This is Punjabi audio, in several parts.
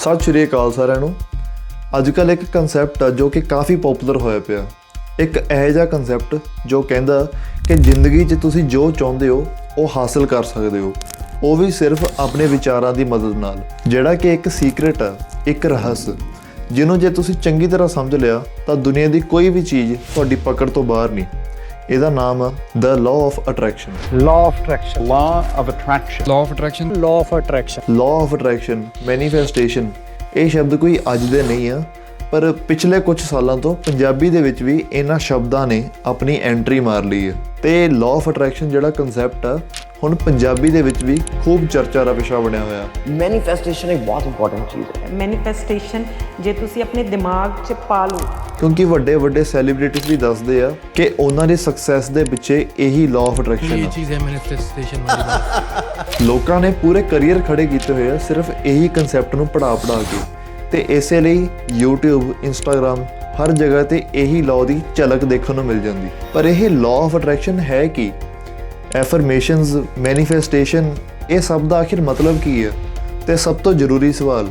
ਸਤਿ ਸ਼੍ਰੀ ਅਕਾਲ ਸਾਰਿਆਂ ਨੂੰ। ਅੱਜ ਕੱਲ ਇੱਕ ਕਨਸੈਪਟ ਆ ਜੋ ਕਿ ਕਾਫੀ ਪਪੂਲਰ ਹੋਇਆ ਪਿਆ। ਇੱਕ ਇਹੋ ਜਿਹਾ ਕਨਸੈਪਟ ਜੋ ਕਹਿੰਦਾ ਕਿ ਜ਼ਿੰਦਗੀ 'ਚ ਤੁਸੀਂ ਜੋ ਚਾਹੁੰਦੇ ਹੋ, ਉਹ ਹਾਸਲ ਕਰ ਸਕਦੇ ਹੋ। ਉਹ ਵੀ ਸਿਰਫ ਆਪਣੇ ਵਿਚਾਰਾਂ ਦੀ ਮਦਦ ਨਾਲ। ਜਿਹੜਾ ਕਿ ਇੱਕ ਸੀਕ੍ਰੇਟ ਆ, ਇੱਕ ਰਹੱਸ। ਜਿਹਨੂੰ ਜੇ ਤੁਸੀਂ ਚੰਗੀ ਤਰ੍ਹਾਂ ਸਮਝ ਲਿਆ, ਤਾਂ ਦੁਨੀਆ ਦੀ ਕੋਈ ਵੀ ਚੀਜ਼ ਤੁਹਾਡੀ ਪਕੜ ਤੋਂ ਬਾਹਰ ਨਹੀਂ। ਇਹਦਾ ਨਾਮ the law of attraction law of attraction law of attraction law of attraction law of attraction law of attraction manifestation ਇਹ ਸ਼ਬਦ ਕੋਈ ਅੱਜ ਦੇ ਨਹੀਂ ਆ ਪਰ ਪਿਛਲੇ ਕੁਝ ਸਾਲਾਂ ਤੋਂ ਪੰਜਾਬੀ ਦੇ ਵਿੱਚ ਵੀ ਇਹਨਾਂ ਸ਼ਬਦਾਂ ਨੇ ਆਪਣੀ ਐਂਟਰੀ ਮਾਰ ਲਈ ਹੈ। ਤੇ ਲਾਅ ਆਫ ਅਟਰੈਕਸ਼ਨ ਜਿਹੜਾ ਕਨਸੈਪਟ ਆ ਹੁਣ ਪੰਜਾਬੀ ਦੇ ਵਿੱਚ ਵੀ ਖੂਬ ਚਰਚਾ ਦਾ ਵਿਸ਼ਾ ਬਣਿਆ ਹੋਇਆ। ਮੈਨੀਫੈਸਟੇਸ਼ਨ ਇੱਕ ਬਹੁਤ ਇੰਪੋਰਟੈਂਟ ਚੀਜ਼ ਹੈ। ਮੈਨੀਫੈਸਟੇਸ਼ਨ ਜੇ ਤੁਸੀਂ ਆਪਣੇ ਦਿਮਾਗ 'ਚ ਪਾ ਲਓ। ਕਿਉਂਕਿ ਵੱਡੇ ਵੱਡੇ ਸੈਲੀਬ੍ਰਿਟੀਜ਼ ਵੀ ਦੱਸਦੇ ਆ ਕਿ ਉਹਨਾਂ ਦੇ ਸਕਸੈਸ ਦੇ ਪਿੱਛੇ ਇਹੀ ਲਾਅ ਆਫ ਅਟਰੈਕਸ਼ਨ ਹੈ ਇਹ ਚੀਜ਼ ਹੈ ਮੈਨੀਫੈਸਟੇਸ਼ਨ ਵਾਲੀ ਲੋਕਾਂ ਨੇ ਪੂਰੇ ਕੈਰੀਅਰ ਖੜੇ ਕੀਤੇ ਹੋਏ ਆ ਸਿਰਫ ਇਹੀ ਕਨਸੈਪਟ ਨੂੰ ਪੜਾ ਪੜਾ ਕੇ। ਤੇ ਇਸੇ ਲਈ YouTube, Instagram ਹਰ ਜਗ੍ਹਾ ਤੇ ਇਹੀ ਲਾਅ ਦੀ ਝਲਕ ਦੇਖਣ ਨੂੰ ਮਿਲ ਜਾਂਦੀ। ਪਰ ਇਹ ਲਾਅ ਆਫ ਅਟਰੈਕਸ਼ਨ ਹੈ ਕੀ? ਐਫਰਮੇਸ਼ਨਸ ਮੈਨੀਫੈਸਟੇਸ਼ਨ ਇਹ ਸਭ ਦਾ ਆਖਿਰ ਮਤਲਬ ਕੀ ਹੈ? ਤੇ ਸਭ ਤੋਂ ਜ਼ਰੂਰੀ ਸਵਾਲ,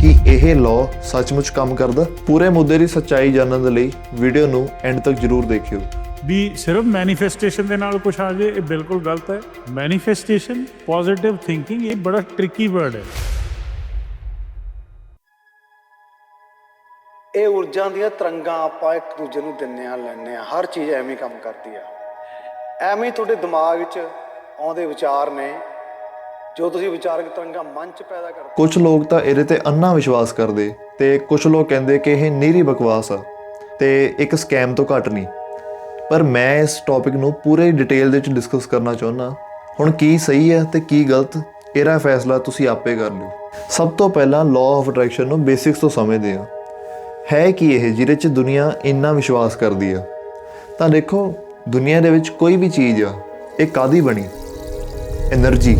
ਕਿ ਇਹ ਲਾਅ ਸੱਚਮੁੱਚ ਕੰਮ ਕਰਦਾ? ਪੂਰੇ ਮੁੱਦੇ ਦੀ ਸੱਚਾਈ ਜਾਣਨ ਦੇ ਲਈ ਵੀਡੀਓ ਨੂੰ ਐਂਡ ਤੱਕ ਜ਼ਰੂਰ ਦੇਖਿਓ। ਵੀ ਸਿਰਫ ਮੈਨੀਫੈਸਟੇਸ਼ਨ ਦੇ ਨਾਲ ਕੁਝ ਆ ਜੇ ਇਹ ਬਿਲਕੁਲ ਗਲਤ ਹੈ। ਮੈਨੀਫੈਸਟੇਸ਼ਨ ਪੋਜ਼ਿਟਿਵ ਥਿੰਕਿੰਗ ਇਹ ਬੜਾ ਟ੍ਰਿਕੀ ਵਰਡ ਹੈ। ਇਹ ਊਰਜਾ ਦੀਆਂ ਤਰੰਗਾਂ ਆਪਾਂ ਇੱਕ ਦੂਜੇ ਨੂੰ ਦਿੰਨੇ ਆ ਲੈਣੇ ਆ ਹਰ ਚੀਜ਼ ਐਵੇਂ ਕੰਮ ਕਰਦੀ ਆ। ਐਵੇਂ ਤੁਹਾਡੇ ਦਿਮਾਗ 'ਚ ਆਉਂਦੇ ਵਿਚਾਰ ਨੇ, ਜੋ ਤੁਸੀਂ ਵਿਚਾਰਕ ਤਰੰਗਾਂ ਮਨ 'ਚ ਪੈਦਾ ਕਰਦੇ ਕੁਝ ਲੋਕ ਤਾਂ ਇਹਦੇ ਤੇ ਅੰਨਾ ਵਿਸ਼ਵਾਸ ਕਰਦੇ ਤੇ ਕੁਝ ਲੋਕ ਕਹਿੰਦੇ ਕਿ ਇਹ ਨੀਰੀ ਬਕਵਾਸ ਆ ਤੇ ਇੱਕ ਸਕੈਮ ਤੋਂ ਘੱਟ ਨਹੀਂ। ਪਰ ਮੈਂ ਇਸ ਟੌਪਿਕ ਨੂੰ ਪੂਰੇ ਡਿਟੇਲ ਦੇ ਵਿੱਚ ਡਿਸਕਸ ਕਰਨਾ ਚਾਹੁੰਦਾ, ਹੁਣ ਕੀ ਸਹੀ ਹੈ ਤੇ ਕੀ ਗਲਤ, ਇਹਦਾ ਫੈਸਲਾ ਤੁਸੀਂ ਆਪੇ ਕਰ ਲਿਓ। ਸਭ ਤੋਂ ਪਹਿਲਾਂ ਲਾਅ ਆਫ ਅਟਰੈਕਸ਼ਨ ਨੂੰ ਬੇਸਿਕਸ ਤੋਂ ਸਮਝਦੇ ਹਾਂ। ਹੈ ਕੀ ਇਹ ਜਿਹਦੇ 'ਚ ਦੁਨੀਆ ਇੰਨਾ ਵਿਸ਼ਵਾਸ ਕਰਦੀ ਆ? ਤਾਂ ਦੇਖੋ, ਦੁਨੀਆ ਦੇ ਵਿੱਚ ਕੋਈ ਵੀ ਚੀਜ਼ ਆ, ਇਹ ਕਾਦੀ ਬਣੀ? એનર્ਜੀ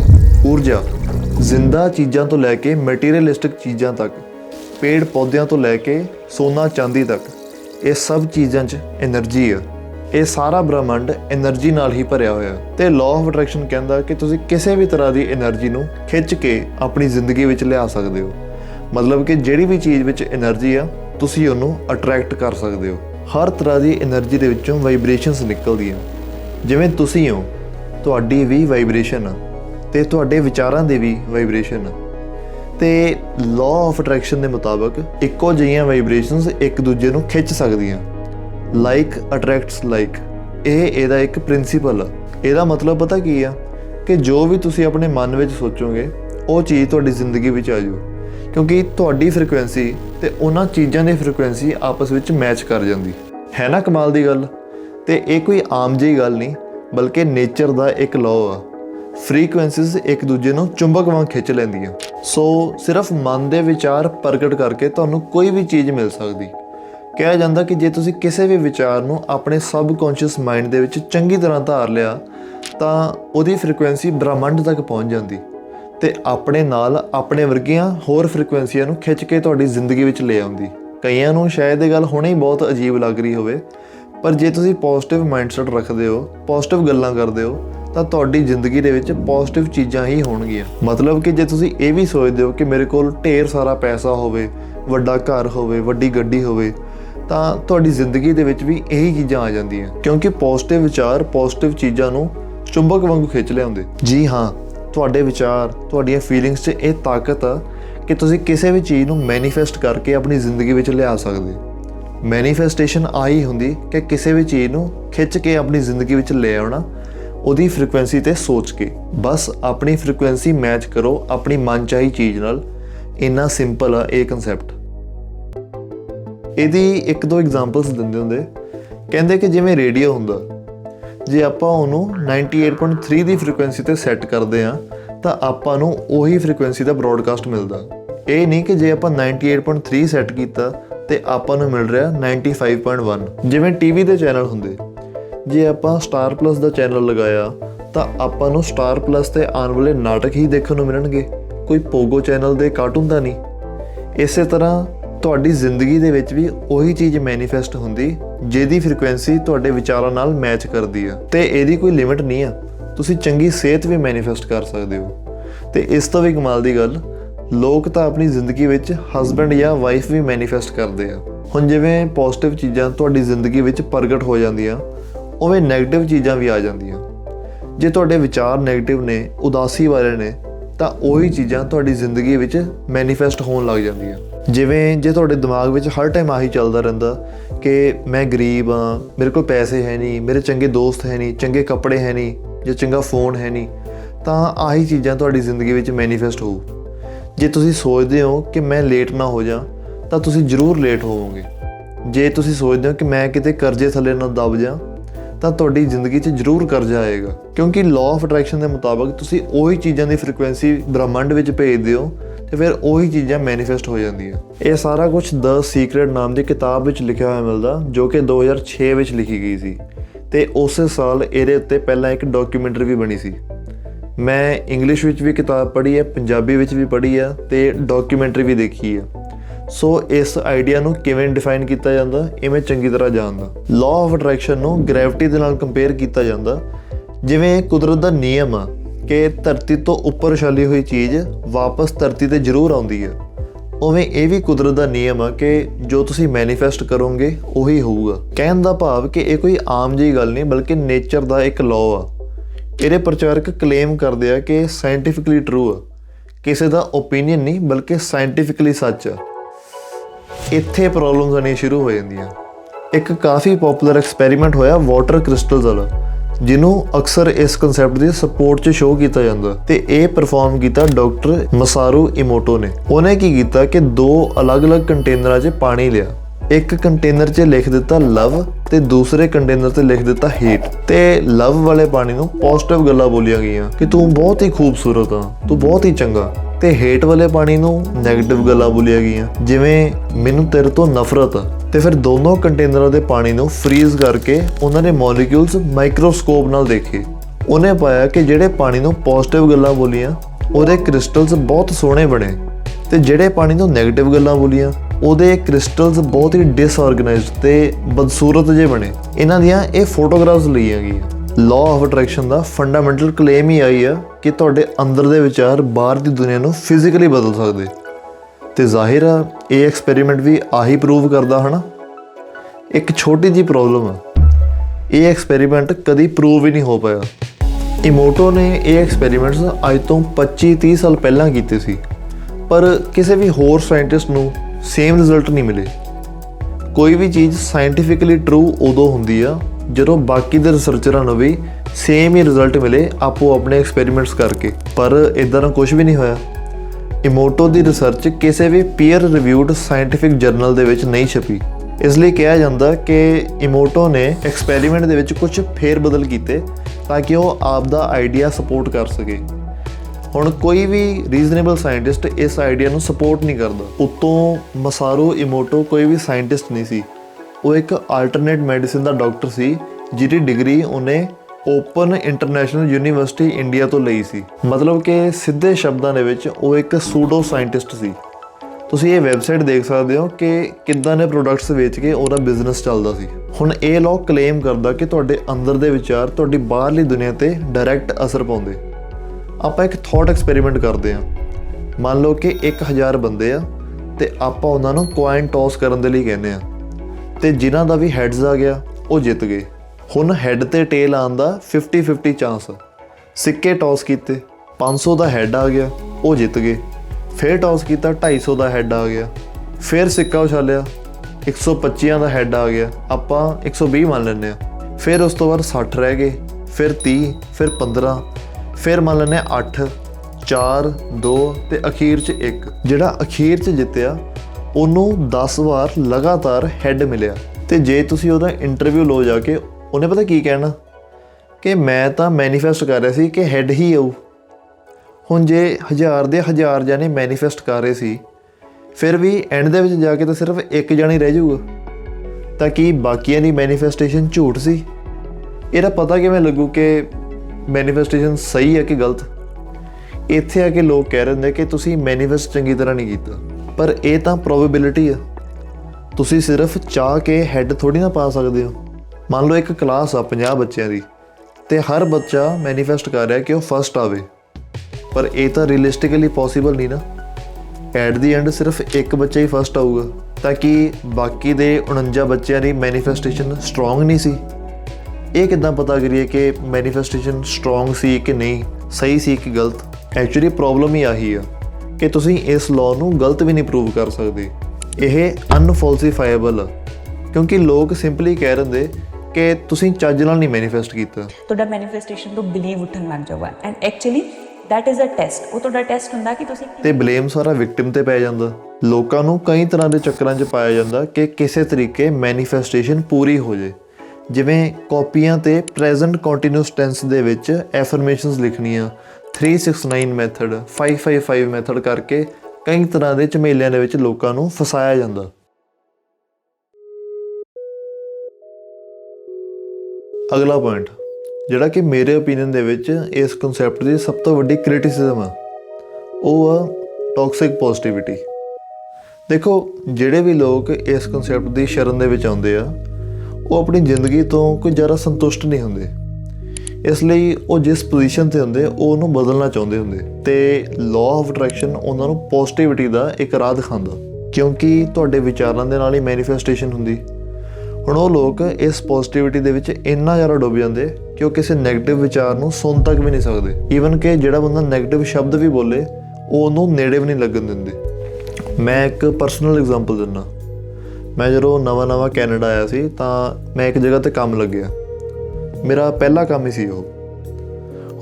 ਊਰਜਾ, ਜ਼ਿੰਦਾ ਚੀਜ਼ਾਂ ਤੋਂ ਲੈ ਕੇ ਮਟੀਰੀਅਲਿਸਟਿਕ ਚੀਜ਼ਾਂ ਤੱਕ, ਪੇੜ ਪੌਦਿਆਂ ਤੋਂ ਲੈ ਕੇ ਸੋਨਾ ਚਾਂਦੀ ਤੱਕ, ਇਹ ਸਭ ਚੀਜ਼ਾਂ 'ਚ એનર્ਜੀ ਆ। ਇਹ ਸਾਰਾ ਬ੍ਰਹਮੰਡ એનર્ਜੀ ਨਾਲ ਹੀ ਭਰਿਆ ਹੋਇਆ। ਤੇ ਲਾਅ ਆਫ ਅਟਰੈਕਸ਼ਨ ਕਹਿੰਦਾ ਕਿ ਤੁਸੀਂ ਕਿਸੇ ਵੀ ਤਰ੍ਹਾਂ ਦੀ એનર્ਜੀ ਨੂੰ ਖਿੱਚ ਕੇ ਆਪਣੀ ਜ਼ਿੰਦਗੀ ਵਿੱਚ ਲਿਆ ਸਕਦੇ ਹੋ। ਮਤਲਬ ਕਿ ਜਿਹੜੀ ਵੀ ਚੀਜ਼ ਵਿੱਚ એનર્ਜੀ ਆ ਤੁਸੀਂ ਉਹਨੂੰ ਅਟਰੈਕਟ ਕਰ ਸਕਦੇ ਹੋ। ਹਰ ਤਰ੍ਹਾਂ ਦੀ એનર્ਜੀ ਦੇ ਵਿੱਚੋਂ ਵਾਈਬ੍ਰੇਸ਼ਨਸ ਨਿਕਲਦੀਆਂ। ਜਿਵੇਂ ਤੁਸੀਂ ਹੋ, ਤੁਹਾਡੀ ਵੀ ਵਾਈਬ੍ਰੇਸ਼ਨ ਆ ਤੇ ਤੁਹਾਡੇ ਵਿਚਾਰਾਂ ਦੇ ਵੀ ਵਾਈਬ੍ਰੇਸ਼ਨ ਆ। ਤੇ ਲਾਅ ਆਫ ਅਟਰੈਕਸ਼ਨ ਦੇ ਮੁਤਾਬਕ ਇੱਕੋ ਜਿਹੀਆਂ ਵਾਈਬ੍ਰੇਸ਼ਨਸ ਇੱਕ ਦੂਜੇ ਨੂੰ ਖਿੱਚ ਸਕਦੀਆਂ। ਲਾਈਕ ਅਟਰੈਕਟਸ ਲਾਈਕ ਇਹ ਇਹਦਾ ਇੱਕ ਪ੍ਰਿੰਸੀਪਲ ਆ। ਇਹਦਾ ਮਤਲਬ ਪਤਾ ਕੀ ਆ? ਕਿ ਜੋ ਵੀ ਤੁਸੀਂ ਆਪਣੇ ਮਨ ਵਿੱਚ ਸੋਚੋਗੇ, ਉਹ ਚੀਜ਼ ਤੁਹਾਡੀ ਜ਼ਿੰਦਗੀ ਵਿੱਚ ਆ ਜਾਊ। ਕਿਉਂਕਿ ਤੁਹਾਡੀ ਫ੍ਰੀਕੁਐਂਸੀ ਤੇ ਉਹਨਾਂ ਚੀਜ਼ਾਂ ਦੀ ਫ੍ਰੀਕੁਐਂਸੀ ਆਪਸ ਵਿੱਚ ਮੈਚ ਕਰ ਜਾਂਦੀ। ਹੈ ਨਾ ਕਮਾਲ ਦੀ ਗੱਲ? ਤੇ ਇਹ ਕੋਈ ਆਮ ਜਿਹੀ ਗੱਲ ਨਹੀਂ, ਬਲਕਿ ਨੇਚਰ ਦਾ ਇੱਕ ਲਾਅ ਆ। ਫ੍ਰੀਕੁਐਂਸੀਜ਼ ਇੱਕ ਦੂਜੇ ਨੂੰ ਚੁੰਬਕ ਵਾਂਗ ਖਿੱਚ ਲੈਂਦੀਆਂ। ਸੋ ਸਿਰਫ ਮਨ ਦੇ ਵਿਚਾਰ ਪ੍ਰਗਟ ਕਰਕੇ ਤੁਹਾਨੂੰ ਕੋਈ ਵੀ ਚੀਜ਼ ਮਿਲ ਸਕਦੀ। ਕਿਹਾ ਜਾਂਦਾ ਕਿ ਜੇ ਤੁਸੀਂ ਕਿਸੇ ਵੀ ਵਿਚਾਰ ਨੂੰ ਆਪਣੇ ਸਬਕੌਂਸ਼ੀਅਸ ਮਾਈਂਡ ਦੇ ਵਿੱਚ ਚੰਗੀ ਤਰ੍ਹਾਂ ਧਾਰ ਲਿਆ, ਤਾਂ ਉਹਦੀ ਫ੍ਰੀਕੁਐਂਸੀ ਬ੍ਰਹਮੰਡ ਤੱਕ ਪਹੁੰਚ ਜਾਂਦੀ। ਤੇ ਆਪਣੇ ਨਾਲ ਆਪਣੇ ਵਰਗੀਆਂ ਹੋਰ ਫ੍ਰੀਕੁਐਂਸੀਆਂ ਨੂੰ ਖਿੱਚ ਕੇ ਤੁਹਾਡੀ ਜ਼ਿੰਦਗੀ ਵਿੱਚ ਲੈ ਆਉਂਦੀ। ਕਈਆਂ ਨੂੰ ਸ਼ਾਇਦ ਇਹ ਗੱਲ ਹੁਣੇ ਹੀ ਬਹੁਤ ਅਜੀਬ ਲੱਗ ਰਹੀ ਹੋਵੇ, ਪਰ ਜੇ ਤੁਸੀਂ ਪੋਜ਼ਿਟਿਵ ਮਾਈਂਡਸੈਟ ਰੱਖਦੇ ਹੋ ਪੋਜ਼ਿਟਿਵ ਗੱਲਾਂ ਕਰਦੇ ਹੋ, ਤਾਂ ਤੁਹਾਡੀ ਜ਼ਿੰਦਗੀ ਦੇ ਵਿੱਚ ਪੋਜ਼ਿਟਿਵ ਚੀਜ਼ਾਂ ਹੀ ਹੋਣਗੀਆਂ। ਮਤਲਬ ਕਿ ਜੇ ਤੁਸੀਂ ਇਹ ਵੀ ਸੋਚਦੇ ਹੋ ਕਿ ਮੇਰੇ ਕੋਲ ਢੇਰ ਸਾਰਾ ਪੈਸਾ ਹੋਵੇ, ਵੱਡਾ ਘਰ ਹੋਵੇ, ਵੱਡੀ ਗੱਡੀ ਹੋਵੇ, ਤਾਂ ਤੁਹਾਡੀ ਜ਼ਿੰਦਗੀ ਦੇ ਵਿੱਚ ਵੀ ਇਹੀ ਚੀਜ਼ਾਂ ਆ ਜਾਂਦੀਆਂ। ਕਿਉਂਕਿ ਪੋਜ਼ਿਟਿਵ ਵਿਚਾਰ ਪੋਜ਼ਿਟਿਵ ਚੀਜ਼ਾਂ ਨੂੰ ਚੁੰਬਕ ਵਾਂਗੂ ਖਿੱਚ ਲਿਆਉਂਦੇ। ਜੀ ਹਾਂ ਤੁਹਾਡੇ ਵਿਚਾਰ, ਤੁਹਾਡੀਆਂ ਫੀਲਿੰਗਸ 'ਚ ਇਹ ਤਾਕਤ ਆ ਕਿ ਤੁਸੀਂ ਕਿਸੇ ਵੀ ਚੀਜ਼ ਨੂੰ ਮੈਨੀਫੈਸਟ ਕਰਕੇ ਆਪਣੀ ਜ਼ਿੰਦਗੀ ਵਿੱਚ ਲਿਆ ਸਕਦੇ। ਮੈਨੀਫੈਸਟੇਸ਼ਨ ਆਹੀ ਹੁੰਦੀ ਕਿ ਕਿਸੇ ਵੀ ਚੀਜ਼ ਨੂੰ ਖਿੱਚ ਕੇ ਆਪਣੀ ਜ਼ਿੰਦਗੀ ਵਿੱਚ ਲੈ ਆਉਣਾ, ਉਹਦੀ ਫ੍ਰੀਕੁਐਂਸੀ ਤੇ ਸੋਚ ਕੇ। ਬਸ ਆਪਣੀ ਫ੍ਰੀਕੁਐਂਸੀ ਮੈਚ ਕਰੋ ਆਪਣੀ ਮਨਚਾਹੀ ਚੀਜ਼ ਨਾਲ। ਇੰਨਾ ਸਿੰਪਲ ਆ ਇਹ ਕਨਸੈਪਟ ਇਹਦੀ ਇੱਕ ਦੋ ਐਗਜ਼ਾਮਪਲਸ ਦਿੰਦੇ ਹੁੰਦੇ। ਕਹਿੰਦੇ ਕਿ ਜਿਵੇਂ ਰੇਡੀਓ ਹੁੰਦਾ ਜੇ ਆਪਾਂ ਉਹਨੂੰ 98.3 ਦੀ ਫ੍ਰੀਕੁਐਂਸੀ ਤੇ ਸੈੱਟ ਕਰਦੇ ਆ ਤਾਂ ਆਪਾਂ ਨੂੰ ਉਹੀ ਫ੍ਰੀਕੁਐਂਸੀ ਦਾ ਬ੍ਰੌਡਕਾਸਟ ਮਿਲਦਾ। ਇਹ ਨਹੀਂ ਕਿ ਜੇ ਆਪਾਂ 98.3 ਸੈੱਟ ਕੀਤਾ, ਤੇ ਆਪਾਂ ਨੂੰ ਮਿਲ ਰਿਹਾ 95.1 ਜਿਵੇਂ ਟੀਵੀ ਦੇ ਚੈਨਲ ਹੁੰਦੇ। ਜੇ ਆਪਾਂ ਸਟਾਰ ਪਲੱਸ ਦਾ ਚੈਨਲ ਲਗਾਇਆ, ਤਾਂ ਆਪਾਂ ਨੂੰ ਸਟਾਰ ਪਲੱਸ ਤੇ ਆਉਣ ਵਾਲੇ ਨਾਟਕ ਹੀ ਦੇਖਣ ਨੂੰ ਮਿਲਣਗੇ। ਕੋਈ ਪੋਗੋ ਚੈਨਲ ਦੇ ਕਾਰਟੂਨ ਦਾ ਨਹੀਂ। ਇਸੇ ਤਰ੍ਹਾਂ ਤੁਹਾਡੀ ਜ਼ਿੰਦਗੀ ਦੇ ਵਿੱਚ ਵੀ ਉਹੀ ਚੀਜ਼ ਮੈਨੀਫੈਸਟ ਹੁੰਦੀ ਜਿਹਦੀ ਫ੍ਰੀਕੁਐਂਸੀ ਤੁਹਾਡੇ ਵਿਚਾਰਾਂ ਨਾਲ ਮੈਚ ਕਰਦੀ ਆ। ਤੇ ਇਹਦੀ ਕੋਈ ਲਿਮਿਟ ਨਹੀਂ ਆ। ਤੁਸੀਂ ਚੰਗੀ ਸਿਹਤ ਵੀ ਮੈਨੀਫੈਸਟ ਕਰ ਸਕਦੇ ਹੋ। ਤੇ ਇਸ ਤੋਂ ਵੀ ਕਮਾਲ ਦੀ ਗੱਲ, ਲੋਕ ਤਾਂ ਆਪਣੀ ਜ਼ਿੰਦਗੀ ਵਿੱਚ ਹਸਬੰਡ ਜਾਂ ਵਾਈਫ ਵੀ ਮੈਨੀਫੈਸਟ ਕਰਦੇ ਆ। ਹੁਣ ਜਿਵੇਂ ਪੋਜ਼ਿਟਿਵ ਚੀਜ਼ਾਂ ਤੁਹਾਡੀ ਜ਼ਿੰਦਗੀ ਵਿੱਚ ਪ੍ਰਗਟ ਹੋ ਜਾਂਦੀਆਂ, ਉਵੇਂ 네ਗੇਟਿਵ ਚੀਜ਼ਾਂ ਵੀ ਆ ਜਾਂਦੀਆਂ। ਜੇ ਤੁਹਾਡੇ ਵਿਚਾਰ 네ਗੇਟਿਵ ਨੇ, ਉਦਾਸੀ ਵਾਲੇ ਨੇ, ਤਾਂ ਉਹੀ ਚੀਜ਼ਾਂ ਤੁਹਾਡੀ ਜ਼ਿੰਦਗੀ ਵਿੱਚ ਮੈਨੀਫੈਸਟ ਹੋਣ ਲੱਗ ਜਾਂਦੀਆਂ। ਜਿਵੇਂ ਜੇ ਤੁਹਾਡੇ ਦਿਮਾਗ ਵਿੱਚ ਹਰ ਟਾਈਮ ਆਹੀ ਚੱਲਦਾ ਰਹਿੰਦਾ ਕਿ ਮੈਂ ਗਰੀਬ ਹਾਂ, ਮੇਰੇ ਕੋਲ ਪੈਸੇ ਹੈ ਨਹੀਂ, ਮੇਰੇ ਚੰਗੇ ਦੋਸਤ ਹੈ ਨਹੀਂ, ਚੰਗੇ ਕੱਪੜੇ ਹੈ ਨਹੀਂ ਜਾਂ ਚੰਗਾ ਫੋਨ ਹੈ ਨਹੀਂ, ਤਾਂ ਆਹੀ ਚੀਜ਼ਾਂ ਤੁਹਾਡੀ ਜ਼ਿੰਦਗੀ ਵਿੱਚ ਮੈਨੀਫੈਸਟ ਹੋਊ। ਜੇ ਤੁਸੀਂ ਸੋਚਦੇ ਹੋ ਕਿ ਮੈਂ ਲੇਟ ਨਾ ਹੋ ਜਾ, ਤਾਂ ਤੁਸੀਂ ਜ਼ਰੂਰ ਲੇਟ ਹੋਵੋਗੇ। ਜੇ ਤੁਸੀਂ ਸੋਚਦੇ ਹੋ ਕਿ ਮੈਂ ਕਿਤੇ ਕਰਜ਼ੇ ਥੱਲੇ ਨਾ ਦਬ ਜਾ, ਤਾਂ ਤੁਹਾਡੀ ਜ਼ਿੰਦਗੀ 'ਚ ਜ਼ਰੂਰ ਕਰਜ਼ਾ ਆਏਗਾ। ਕਿਉਂਕਿ ਲਾਅ ਆਫ ਅਟਰੈਕਸ਼ਨ ਦੇ ਮੁਤਾਬਕ ਤੁਸੀਂ ਉਹੀ ਚੀਜ਼ਾਂ ਦੀ ਫ੍ਰੀਕੁਐਂਸੀ ਬ੍ਰਹਿਮੰਡ ਵਿੱਚ ਭੇਜਦੇ ਹੋ ਤੇ ਫਿਰ ਉਹੀ ਚੀਜ਼ਾਂ ਮੈਨੀਫੈਸਟ ਹੋ ਜਾਂਦੀਆਂ। ਇਹ ਸਾਰਾ ਕੁਝ ਦ ਸੀਕ੍ਰੇਟ ਨਾਮ ਦੀ ਕਿਤਾਬ ਵਿੱਚ ਲਿਖਿਆ ਹੋਇਆ ਮਿਲਦਾ, ਜੋ ਕਿ 2006 ਵਿੱਚ ਲਿਖੀ ਗਈ ਸੀ। ਤੇ ਉਸੇ ਸਾਲ ਇਹਦੇ ਉੱਤੇ ਪਹਿਲਾਂ ਇੱਕ ਡਾਕੂਮੈਂਟਰੀ ਵੀ ਬਣੀ ਸੀ। ਮੈਂ ਇੰਗਲਿਸ਼ ਵਿੱਚ ਵੀ ਕਿਤਾਬ ਪੜ੍ਹੀ ਹੈ, ਪੰਜਾਬੀ ਵਿੱਚ ਵੀ ਪੜ੍ਹੀ ਹੈ ਤੇ ਡਾਕੂਮੈਂਟਰੀ ਵੀ ਦੇਖੀ ਹੈ। ਸੋ ਇਸ ਆਈਡੀਆ ਨੂੰ ਕਿਵੇਂ ਡਿਫਾਈਨ ਕੀਤਾ ਜਾਂਦਾ, ਇਹ ਮੈਂ ਚੰਗੀ ਤਰ੍ਹਾਂ ਜਾਣਦਾ। ਲਾਅ ਆਫ ਅਟਰੈਕਸ਼ਨ ਨੂੰ ਗ੍ਰੈਵਿਟੀ ਦੇ ਨਾਲ ਕੰਪੇਅਰ ਕੀਤਾ ਜਾਂਦਾ, ਜਿਵੇਂ ਕੁਦਰਤ ਦਾ ਨਿਯਮ ਆ। ਕਿ ਧਰਤੀ ਤੋਂ ਉੱਪਰ ਛਾਲੀ ਹੋਈ ਚੀਜ਼ ਵਾਪਸ ਧਰਤੀ ਤੇ ਜ਼ਰੂਰ ਆਉਂਦੀ ਹੈ। ਉਵੇਂ ਇਹ ਵੀ ਕੁਦਰਤ ਦਾ ਨਿਯਮ ਆ ਕਿ ਜੋ ਤੁਸੀਂ ਮੈਨੀਫੈਸਟ ਕਰੋਗੇ, ਉਹੀ ਹੋਊਗਾ। ਕਹਿਣ ਦਾ ਭਾਵ ਕਿ ਇਹ ਕੋਈ ਆਮ ਜਿਹੀ ਗੱਲ ਨਹੀਂ, ਬਲਕਿ ਨੇਚਰ ਦਾ ਇੱਕ ਲਾਅ ਆ। ਇਹਦੇ ਪ੍ਰਚਾਰਕ ਕਲੇਮ ਕਰਦੇ ਆ ਕਿ ਸਾਇੰਟੀਫਿਕਲੀ ਟਰੂ ਆ। ਕਿਸੇ ਦਾ ਓਪੀਨੀਅਨ ਨਹੀਂ, ਬਲਕਿ ਸਾਇੰਟੀਫਿਕਲੀ ਸੱਚ ਆ। ਇੱਥੇ ਪ੍ਰੋਬਲਮਸ ਆਉਣੀਆਂ ਸ਼ੁਰੂ ਹੋ ਜਾਂਦੀਆਂ। ਇੱਕ ਕਾਫੀ ਪਪੂਲਰ ਐਕਸਪੈਰੀਮੈਂਟ ਹੋਇਆ ਵਾਟਰ ਕ੍ਰਿਸਟਲਸ ਵਾਲਾ। ਜਿਹਨੂੰ ਅਕਸਰ ਇਸ ਕਨਸੈਪਟ ਦੀ ਸਪੋਰਟ 'ਚ ਸ਼ੋਅ ਕੀਤਾ ਜਾਂਦਾ। ਤੇ ਇਹ ਪਰਫਾਰਮ ਕੀਤਾ ਡਾਕਟਰ ਮਸਾਰੂ ਇਮੋਟੋ ਨੇ। ਉਹਨੇ ਕੀ ਕੀਤਾ ਕਿ ਦੋ ਅਲੱਗ-ਅਲੱਗ ਕੰਟੇਨਰਾਂ 'ਚ ਪਾਣੀ ਲਿਆ। ਇੱਕ ਕੰਟੇਨਰ 'ਚ ਲਿਖ ਦਿੱਤਾ ਲਵ ਤੇ ਦੂਸਰੇ ਕੰਟੇਨਰ ਤੇ ਲਿਖ ਦਿੱਤਾ ਹੇਟ ਤੇ ਲਵ ਵਾਲੇ ਪਾਣੀ ਨੂੰ ਪੋਜ਼ਿਟਿਵ ਗੱਲਾਂ ਬੋਲੀਆਂ ਗਈਆਂ ਕਿ ਤੂੰ ਬਹੁਤ ਹੀ ਖੂਬਸੂਰਤ ਆ, ਤੂੰ ਬਹੁਤ ਹੀ ਚੰਗਾ। ਤੇ ਹੇਟ ਵਾਲੇ ਪਾਣੀ ਨੂੰ 네ਗੇਟਿਵ ਗੱਲਾਂ ਬੋਲੀਆਂ ਗਈਆਂ। ਜਿਵੇਂ, ਮੈਨੂੰ ਤੇਰੇ ਤੋਂ ਨਫ਼ਰਤ ਆ। ਤੇ ਫਿਰ ਦੋਨੋਂ ਕੰਟੇਨਰਾਂ ਦੇ ਪਾਣੀ ਨੂੰ ਫ੍ਰੀਜ਼ ਕਰਕੇ ਉਹਨਾਂ ਨੇ ਮੋਲੀਕਿਊਲਸ ਮਾਈਕਰੋਸਕੋਪ ਨਾਲ ਦੇਖੇ। ਉਹਨੇ ਪਾਇਆ ਕਿ ਜਿਹੜੇ ਪਾਣੀ ਨੂੰ ਪੋਜ਼ਿਟਿਵ ਗੱਲਾਂ ਬੋਲੀਆਂ, ਉਹਦੇ ਕ੍ਰਿਸਟਲਸ ਬਹੁਤ ਸੋਹਣੇ ਬਣੇ। ਤੇ ਜਿਹੜੇ ਪਾਣੀ ਨੂੰ 네ਗੇਟਿਵ ਗੱਲਾਂ ਬੋਲੀਆਂ, ਉਹਦੇ ਕ੍ਰਿਸਟਲਸ ਬਹੁਤ ਹੀ ਡਿਸਆਰਗੇਨਾਈਜ਼ਡ ਤੇ ਬਦਸੂਰਤ ਜਿਹੇ ਬਣੇ। ਇਹਨਾਂ ਦੀਆਂ ਇਹ ਫੋਟੋਗ੍ਰਾਫਸ ਲਈਆਂ ਗਈਆਂ। ਲਾਅ ਆਫ ਅਟਰੈਕਸ਼ਨ ਦਾ ਫੰਡਾਮੈਂਟਲ ਕਲੇਮ ਹੀ ਆਈ ਆ ਕਿ ਤੁਹਾਡੇ ਅੰਦਰ ਦੇ ਵਿਚਾਰ ਬਾਹਰ ਦੀ ਦੁਨੀਆ ਨੂੰ ਫਿਜ਼ੀਕਲੀ ਬਦਲ ਸਕਦੇ। ਤੇ ਜ਼ਾਹਿਰ ਆ, ਇਹ ਐਕਸਪੈਰੀਮੈਂਟ ਵੀ ਆਹੀ ਪ੍ਰੂਵ ਕਰਦਾ ਹਨਾ। ਇੱਕ ਛੋਟੀ ਜੀ ਪ੍ਰੋਬਲਮ ਆ। ਇਹ ਐਕਸਪੈਰੀਮੈਂਟ ਕਦੀ ਪ੍ਰੂਵ ਹੀ ਨਹੀਂ ਹੋ ਪਾਇਆ। ਇਮੋਟੋ ਨੇ ਇਹ ਐਕਸਪੈਰੀਮੈਂਟਸ ਅੱਜ ਤੋਂ 25-30 ਸਾਲ ਪਹਿਲਾਂ ਕੀਤੇ ਸੀ। ਪਰ ਕਿਸੇ ਵੀ ਹੋਰ ਸਾਇੰਟਿਸਟ ਨੂੰ ਸੇਮ ਰਿਜ਼ਲਟ ਨਹੀਂ ਮਿਲੇ। ਕੋਈ ਵੀ ਚੀਜ਼ ਸਾਇੰਟੀਫਿਕਲੀ ਟਰੂ ਉਦੋਂ ਹੁੰਦੀ ਆ ਜਦੋਂ ਬਾਕੀ ਦੇ ਰਿਸਰਚਰਾਂ ਨੂੰ ਵੀ ਸੇਮ ਹੀ ਰਿਜ਼ਲਟ ਮਿਲੇ, ਆਪੋ ਆਪਣੇ ਐਕਸਪੈਰੀਮੈਂਟਸ ਕਰਕੇ। ਪਰ ਇਦਾਂ ਦਾ ਕੁਝ ਵੀ ਨਹੀਂ ਹੋਇਆ। ਇਮੋਟੋ ਦੀ ਰਿਸਰਚ ਕਿਸੇ ਵੀ ਪੀਅਰ ਰਿਵਿਊਡ ਸਾਇੰਟਿਫਿਕ ਜਰਨਲ ਦੇ ਵਿੱਚ ਨਹੀਂ ਛਪੀ। ਇਸ ਲਈ ਕਿਹਾ ਜਾਂਦਾ ਕਿ ਇਮੋਟੋ ਨੇ ਐਕਸਪੈਰੀਮੈਂਟ ਦੇ ਵਿੱਚ ਕੁਝ ਫੇਰ ਬਦਲ ਕੀਤੇ ਤਾਂ ਕਿ ਉਹ ਆਪ ਦਾ ਆਈਡੀਆ ਸਪੋਰਟ ਕਰ ਸਕੇ। ਹੁਣ ਕੋਈ ਵੀ ਰੀਜ਼ਨੇਬਲ ਸਾਇੰਟਿਸਟ ਇਸ ਆਈਡੀਆ ਨੂੰ ਸਪੋਰਟ ਨਹੀਂ ਕਰਦਾ। ਉਤੋਂ ਮਸਾਰੂ ਇਮੋਟੋ ਕੋਈ ਵੀ ਸਾਇੰਟਿਸਟ ਨਹੀਂ ਸੀ। ਉਹ ਇੱਕ ਆਲਟਰਨੇਟ ਮੈਡੀਸਿਨ ਦਾ ਡਾਕਟਰ ਸੀ, ਜਿਹਦੀ ਡਿਗਰੀ ਉਹਨੇ ਓਪਨ ਇੰਟਰਨੈਸ਼ਨਲ ਯੂਨੀਵਰਸਿਟੀ ਇੰਡੀਆ ਤੋਂ ਲਈ ਸੀ। ਮਤਲਬ ਕਿ ਸਿੱਧੇ ਸ਼ਬਦਾਂ ਦੇ ਵਿੱਚ ਉਹ ਇੱਕ ਸੂਡੋ ਸਾਇੰਟਿਸਟ ਸੀ। ਤੁਸੀਂ ਇਹ ਵੈਬਸਾਈਟ ਦੇਖ ਸਕਦੇ ਹੋ ਕਿ ਕਿੱਦਾਂ ਦੇ ਪ੍ਰੋਡਕਟਸ ਵੇਚ ਕੇ ਉਹਦਾ ਬਿਜ਼ਨਸ ਚੱਲਦਾ ਸੀ। ਹੁਣ ਇਹ ਲੋਕ ਕਲੇਮ ਕਰਦਾ ਕਿ ਤੁਹਾਡੇ ਅੰਦਰ ਦੇ ਵਿਚਾਰ ਤੁਹਾਡੀ ਬਾਹਰਲੀ ਦੁਨੀਆ ਤੇ ਡਾਇਰੈਕਟ ਅਸਰ ਪਾਉਂਦੇ। ਆਪਾਂ ਇੱਕ ਥਾਟ ਐਕਸਪੈਰੀਮੈਂਟ ਕਰਦੇ ਹਾਂ। ਮੰਨ ਲਓ ਕਿ 1000 ਬੰਦੇ ਆ, ਤੇ ਆਪਾਂ ਉਹਨਾਂ ਨੂੰ ਕੁਆਇਨ ਟੌਸ ਕਰਨ ਦੇ ਲਈ ਕਹਿੰਦੇ ਆ ਤੇ ਜਿਨ੍ਹਾਂ ਦਾ ਵੀ ਹੈਡਸ ਆ ਗਿਆ, ਉਹ ਜਿੱਤ ਗਏ। ਹੁਣ ਹੈਡ ਤੇ ਟੇਲ ਆਉਣ ਦਾ 50-50 ਚਾਂਸ ਸਿੱਕੇ ਟੌਸ ਕੀਤੇ 500 ਦਾ ਹੈਡ ਆ ਗਿਆ, ਉਹ ਜਿੱਤ ਗਏ। ਫਿਰ ਟੌਸ ਕੀਤਾ 250 ਦਾ ਹੈਡ ਆ ਗਿਆ। ਫਿਰ ਸਿੱਕਾ ਉਛਾਲਿਆ 125 ਦਾ ਹੈਡ ਆ ਗਿਆ। ਆਪਾਂ 120 ਮੰਨ ਲੈਂਦੇ ਆ ਫਿਰ ਉਸ ਤੋਂ ਬਾਅਦ 60 ਰਹਿ ਗਏ, ਫਿਰ 30 ਫਿਰ 15 ਫਿਰ ਮੰਨ ਲੈਂਦੇ ਆ 8 4 2 ਤੇ ਅਖੀਰ 'ਚ 1 ਜਿਹੜਾ ਅਖੀਰ 'ਚ ਜਿੱਤਿਆ ਉਹਨੂੰ 10 ਵਾਰ ਲਗਾਤਾਰ ਹੈੱਡ ਮਿਲਿਆ। ਤੇ ਜੇ ਤੁਸੀਂ ਉਹਦਾ ਇੰਟਰਵਿਊ ਲੋ ਜਾ ਕੇ, ਉਹਨੇ ਪਤਾ ਕੀ ਕਹਿਣਾ? ਕਿ ਮੈਂ ਤਾਂ ਮੈਨੀਫੈਸਟ ਕਰ ਰਿਹਾ ਸੀ ਕਿ ਹੈੱਡ ਹੀ ਆਊ। ਹੁਣ ਜੇ ਹਜ਼ਾਰ ਦੇ ਹਜ਼ਾਰ ਜਾਨੇ ਮੈਨੀਫੈਸਟ ਕਰ ਰਹੇ ਸੀ, ਫਿਰ ਵੀ ਐਂਡ ਦੇ ਵਿੱਚ ਜਾ ਕੇ ਤਾਂ ਸਿਰਫ ਇੱਕ ਜਾਣਾ ਰਹਿ ਜਾਊਗਾ। ਤਾਂ ਕੀ ਬਾਕੀਆਂ ਦੀ ਮੈਨੀਫੈਸਟੇਸ਼ਨ ਝੂਠ ਸੀ? ਇਹਦਾ ਪਤਾ ਕਿਵੇਂ ਲੱਗੂ ਕਿ ਮੈਨੀਫੈਸਟੇਸ਼ਨ ਸਹੀ ਹੈ ਕਿ ਗਲਤ? ਇੱਥੇ ਆ ਕੇ ਲੋਕ ਕਹਿ ਰਹੇ ਹੁੰਦੇ ਕਿ ਤੁਸੀਂ ਮੈਨੀਫੈਸਟ ਚੰਗੀ ਤਰ੍ਹਾਂ ਨਹੀਂ ਕੀਤਾ। ਪਰ ਇਹ ਤਾਂ ਪ੍ਰੋਬੇਬਿਲਿਟੀ ਆ। ਤੁਸੀਂ ਸਿਰਫ ਚਾਹ ਕੇ ਹੈੱਡ ਥੋੜੀ ਨਾ ਪਾ ਸਕਦੇ ਹੋ। ਮੰਨ ਲਓ ਇੱਕ ਕਲਾਸ ਆ 50 ਬੱਚਿਆਂ ਦੀ, ਤੇ ਹਰ ਬੱਚਾ ਮੈਨੀਫੈਸਟ ਕਰ ਰਿਹਾ ਕਿ ਉਹ ਫਸਟ ਆਵੇ। ਪਰ ਇਹ ਤਾਂ ਰੀਅਲਿਸਟਿਕਲੀ ਪੋਸੀਬਲ ਨਹੀਂ ਨਾ। ਐਟ ਦੀ ਐਂਡ ਸਿਰਫ ਇੱਕ ਬੱਚਾ ਹੀ ਫਸਟ ਆਊਗਾ, ਤਾਂ ਕਿ ਬਾਕੀ ਦੇ 49 ਬੱਚਿਆਂ ਦੀ ਮੈਨੀਫੈਸਟੇਸ਼ਨ ਸਟਰੋਂਗ ਨਹੀਂ ਸੀ? ਇਹ ਕਿਦਾਂ ਪਤਾ ਕਰੀਏ ਕਿ ਮੈਨੀਫੈਸਟੇਸ਼ਨ ਸਟਰੋਂਗ ਸੀ ਕਿ ਨਹੀਂ? ਸਹੀ ਸੀ ਕਿ ਗਲਤ? ਐਕਚੁਅਲੀ ਪ੍ਰੋਬਲਮ ਹੀ ਆਹੀ ਆ। ਕਿ ਤੁਸੀਂ ਇਸ ਲਾਅ ਨੂੰ ਗਲਤ ਵੀ ਨਹੀਂ ਪ੍ਰੂਵ ਕਰ ਸਕਦੇ। ਇਹ ਅਨਫੋਲਸੀਫਾਈਬਲ ਕਿਉਂਕਿ ਲੋਕ ਸਿੰਪਲੀ ਕਹਿ ਰਹਿੰਦੇ ਕਿ ਤੁਸੀਂ ਚੱਜ ਨਾਲ ਨਹੀਂ ਮੈਨੀਫੈਸਟ ਕੀਤਾ। ਤੁਹਾਡਾ ਮੈਨੀਫੈਸਟੇਸ਼ਨ ਤੋਂ ਬਿਲੀਵ ਉੱਠਣ ਲੱਗ ਜਾਊਗਾ and actually that is a test ਉਹ ਤੁਹਾਡਾ ਟੈਸਟ ਹੁੰਦਾ ਕਿ ਤੁਸੀਂ ਤੇ ਬਲੇਮ ਸਾਰਾ ਵਿਕਟਿਮ ਤੇ ਪੈ ਜਾਂਦਾ। ਲੋਕਾਂ ਨੂੰ ਕਈ ਤਰ੍ਹਾਂ ਦੇ ਚੱਕਰਾਂ 'ਚ ਪਾਇਆ ਜਾਂਦਾ ਕਿ ਕਿਸੇ ਤਰੀਕੇ ਮੈਨੀਫੈਸਟੇਸ਼ਨ ਪੂਰੀ ਹੋ ਜੇ। ਜਿਵੇਂ ਕਾਪੀਆਂ ਤੇ ਪ੍ਰੈਜ਼ੈਂਟ ਕੰਟੀਨਿਊਸ ਟੈਂਸ ਦੇ ਵਿੱਚ ਐਫਰਮੇਸ਼ਨਸ ਲਿਖਣੀਆਂ। 369 ਮੈਥਡ 555 ਮੈਥਡ ਕਰਕੇ ਕਈ ਤਰ੍ਹਾਂ ਦੇ ਝਮੇਲਿਆਂ ਦੇ ਵਿੱਚ ਲੋਕਾਂ ਨੂੰ ਫਸਾਇਆ ਜਾਂਦਾ। ਅਗਲਾ ਪੁਆਇੰਟ ਜਿਹੜਾ ਕਿ ਮੇਰੇ ਓਪੀਨੀਅਨ ਦੇ ਵਿੱਚ ਇਸ ਕਨਸੈਪਟ ਦੀ ਸਭ ਤੋਂ ਵੱਡੀ ਕ੍ਰਿਟਿਸਿਜ਼ਮ ਆ, ਉਹ ਆ ਟੌਕਸਿਕ ਪੋਜ਼ਿਟਿਵਿਟੀ ਦੇਖੋ, ਜਿਹੜੇ ਵੀ ਲੋਕ ਇਸ ਕਨਸੈਪਟ ਦੀ ਸ਼ਰਨ ਦੇ ਵਿੱਚ ਆਉਂਦੇ ਆ, ਉਹ ਆਪਣੀ ਜ਼ਿੰਦਗੀ ਤੋਂ ਕੋਈ ਜ਼ਿਆਦਾ ਸੰਤੁਸ਼ਟ ਨਹੀਂ ਹੁੰਦੇ। ਇਸ ਲਈ ਉਹ ਜਿਸ ਪੋਜੀਸ਼ਨ ਤੇ ਹੁੰਦੇ, ਉਹ ਉਹਨੂੰ ਬਦਲਣਾ ਚਾਹੁੰਦੇ ਹੁੰਦੇ ਤੇ ਲਾਅ ਆਫ ਅਟਰੈਕਸ਼ਨ ਉਹਨਾਂ ਨੂੰ ਪੋਜ਼ਿਟਿਵਿਟੀ ਦਾ ਇੱਕ ਰਾਹ ਦਿਖਾਉਂਦਾ। ਕਿਉਂਕਿ ਤੁਹਾਡੇ ਵਿਚਾਰਾਂ ਦੇ ਨਾਲ ਹੀ ਮੈਨੀਫੈਸਟੇਸ਼ਨ ਹੁੰਦੀ। ਹੁਣ ਉਹ ਲੋਕ ਇਸ ਪੋਜ਼ਿਟਿਵਿਟੀ ਦੇ ਵਿੱਚ ਇੰਨਾ ਜ਼ਿਆਦਾ ਡੁੱਬ ਜਾਂਦੇ ਕਿ ਉਹ ਕਿਸੇ 네ਗੇਟਿਵ ਵਿਚਾਰ ਨੂੰ ਸੁਣ ਤੱਕ ਵੀ ਨਹੀਂ ਸਕਦੇ। ਈਵਨ ਕਿ ਜਿਹੜਾ ਬੰਦਾ 네ਗੇਟਿਵ ਸ਼ਬਦ ਵੀ ਬੋਲੇ, ਉਹ ਉਹਨੂੰ ਨੇੜੇ ਵੀ ਨਹੀਂ ਲੱਗਣ ਦਿੰਦੇ। ਮੈਂ ਇੱਕ ਪਰਸਨਲ ਐਗਜ਼ਾਮਪਲ ਦਿੰਦਾ। ਮੈਂ ਜਦੋਂ ਨਵਾਂ ਨਵਾਂ ਕੈਨੇਡਾ ਆਇਆ ਸੀ, ਤਾਂ ਮੈਂ ਇੱਕ ਜਗ੍ਹਾ ਤੇ ਕੰਮ ਲੱਗਿਆ। ਮੇਰਾ ਪਹਿਲਾ ਕੰਮ ਹੀ ਸੀ ਉਹ।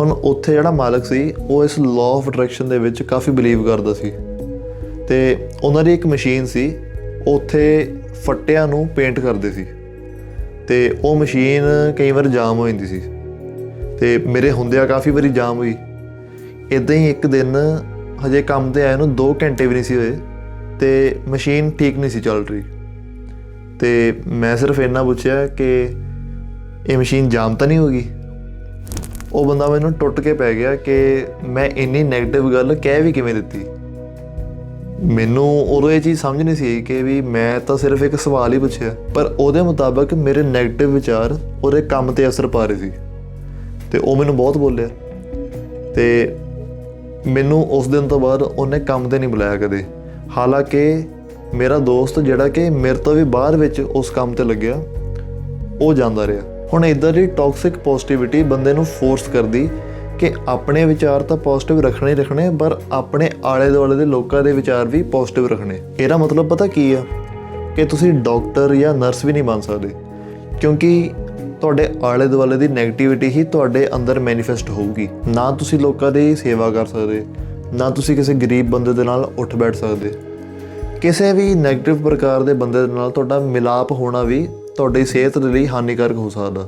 ਹੁਣ ਉੱਥੇ ਜਿਹੜਾ ਮਾਲਕ ਸੀ, ਉਹ ਇਸ ਲਾਅ ਆਫ ਅਟਰੈਕਸ਼ਨ ਦੇ ਵਿੱਚ ਕਾਫੀ ਬਲੀਵ ਕਰਦਾ ਸੀ। ਤੇ ਉਹਨਾਂ ਦੀ ਇੱਕ ਮਸ਼ੀਨ ਸੀ ਉੱਥੇ ਫੱਟਿਆਂ ਨੂੰ ਪੇਂਟ ਕਰਦੇ ਸੀ। ਤੇ ਉਹ ਮਸ਼ੀਨ ਕਈ ਵਾਰ ਜਾਮ ਹੋ ਜਾਂਦੀ ਸੀ। ਤੇ ਮੇਰੇ ਹੁੰਦਿਆਂ ਕਾਫੀ ਵਾਰੀ ਜਾਮ ਹੋਈ। ਇਦਾਂ ਹੀ ਇੱਕ ਦਿਨ ਹਜੇ ਕੰਮ ਤੇ ਆਏ ਨੂੰ 2 ਘੰਟੇ ਵੀ ਨਹੀਂ ਸੀ ਹੋਏ, ਤੇ ਮਸ਼ੀਨ ਠੀਕ ਨਹੀਂ ਸੀ ਚੱਲ ਰਹੀ। ਤੇ ਮੈਂ ਸਿਰਫ ਇੰਨਾ ਪੁੱਛਿਆ ਕਿ ਇਹ ਮਸ਼ੀਨ ਜਾਮ ਤਾਂ ਨਹੀਂ ਹੋ ਗਈ? ਉਹ ਬੰਦਾ ਮੈਨੂੰ ਟੁੱਟ ਕੇ ਪੈ ਗਿਆ ਕਿ ਮੈਂ ਇੰਨੀ 네ਗੇਟਿਵ ਗੱਲ ਕਹਿ ਵੀ ਕਿਵੇਂ ਦਿੱਤੀ? ਮੈਨੂੰ ਉਦੋਂ ਇਹ ਚੀਜ਼ ਸਮਝ ਨਹੀਂ ਸੀ ਕਿ ਵੀ ਮੈਂ ਤਾਂ ਸਿਰਫ ਇੱਕ ਸਵਾਲ ਹੀ ਪੁੱਛਿਆ, ਪਰ ਉਹਦੇ ਮੁਤਾਬਕ ਮੇਰੇ 네ਗੇਟਿਵ ਵਿਚਾਰ ਉਹਦੇ ਕੰਮ ਤੇ ਅਸਰ ਪਾ ਰਹੇ ਸੀ। ਤੇ ਉਹ ਮੈਨੂੰ ਬਹੁਤ ਬੋਲਿਆ। ਤੇ ਮੈਨੂੰ ਉਸ ਦਿਨ ਤੋਂ ਬਾਅਦ ਉਹਨੇ ਕੰਮ ਤੇ ਨਹੀਂ ਬੁਲਾਇਆ ਕਦੇ। ਹਾਲਾਂਕਿ ਮੇਰਾ ਦੋਸਤ ਜਿਹੜਾ ਕਿ ਮੇਰੇ ਤੋਂ ਵੀ ਬਾਹਰ ਵਿੱਚ ਉਸ ਕੰਮ ਤੇ ਲੱਗਿਆ, ਉਹ ਜਾਂਦਾ ਰਿਹਾ। ਹੁਣ ਇਦਾਂ ਦੀ ਟੌਕਸਿਕ ਪੋਜ਼ਿਟਿਵਿਟੀ ਬੰਦੇ ਨੂੰ ਫੋਰਸ ਕਰਦੀ ਕਿ ਆਪਣੇ ਵਿਚਾਰ ਤਾਂ ਪੋਜ਼ਿਟਿਵ ਰੱਖਣੇ ਹੀ ਰੱਖਣੇ, ਪਰ ਆਪਣੇ ਆਲੇ ਦੁਆਲੇ ਦੇ ਲੋਕਾਂ ਦੇ ਵਿਚਾਰ ਵੀ ਪੋਜ਼ਿਟਿਵ ਰੱਖਣੇ। ਇਹਦਾ ਮਤਲਬ ਪਤਾ ਕੀ ਆ? ਕਿ ਤੁਸੀਂ ਡਾਕਟਰ ਜਾਂ ਨਰਸ ਵੀ ਨਹੀਂ ਬਣ ਸਕਦੇ, ਕਿਉਂਕਿ ਤੁਹਾਡੇ ਆਲੇ ਦੁਆਲੇ ਦੀ 네ਗੇਟਿਵਿਟੀ ਹੀ ਤੁਹਾਡੇ ਅੰਦਰ ਮੈਨੀਫੈਸਟ ਹੋਊਗੀ। ਨਾ ਤੁਸੀਂ ਲੋਕਾਂ ਦੀ ਸੇਵਾ ਕਰ ਸਕਦੇ, ਨਾ ਤੁਸੀਂ ਕਿਸੇ ਗਰੀਬ ਬੰਦੇ ਦੇ ਨਾਲ ਉੱਠ ਬੈਠ ਸਕਦੇ। ਕਿਸੇ ਵੀ 네ਗੇਟਿਵ ਪ੍ਰਕਾਰ ਦੇ ਬੰਦੇ ਦੇ ਨਾਲ ਤੁਹਾਡਾ ਮਿਲਾਪ ਹੋਣਾ ਵੀ ਤੁਹਾਡੀ ਸਿਹਤ ਦੇ ਲਈ ਹਾਨੀਕਾਰਕ ਹੋ ਸਕਦਾ,